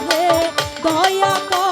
হবে দয়া কর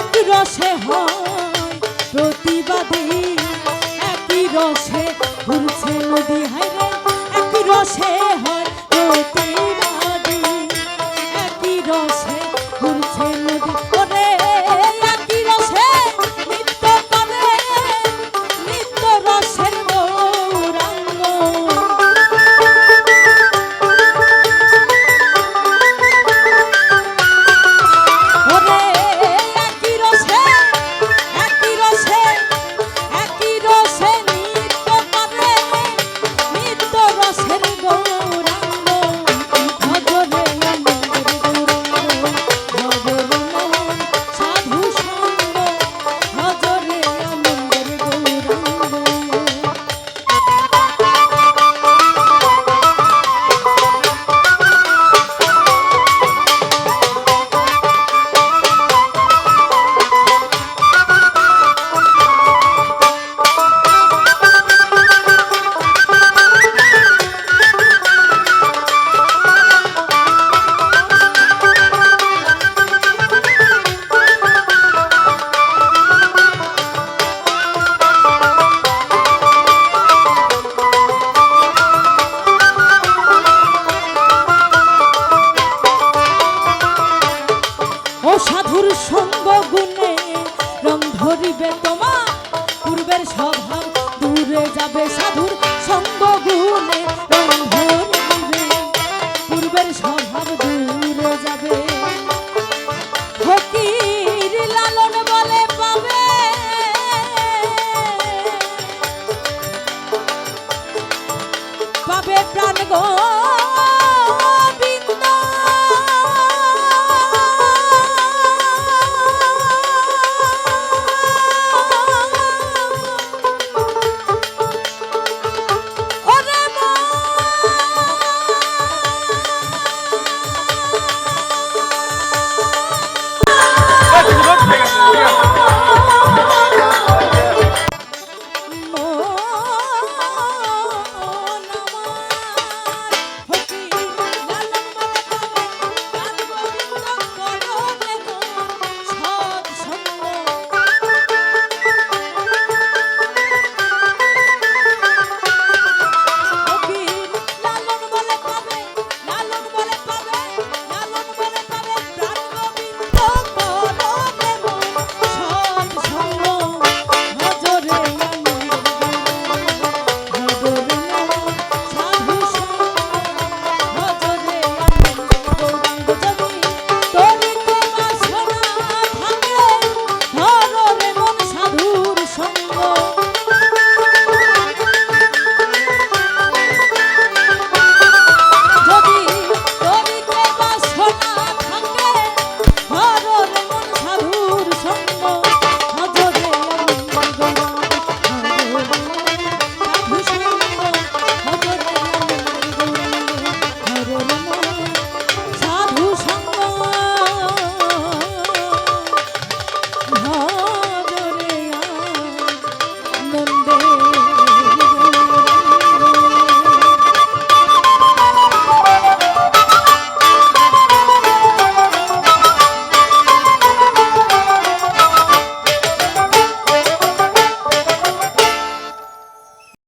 এক রসে হয় প্রতিবাদী একই রসে ঘুরছে নদী হাই এক রসে হয় প্রতিবাদী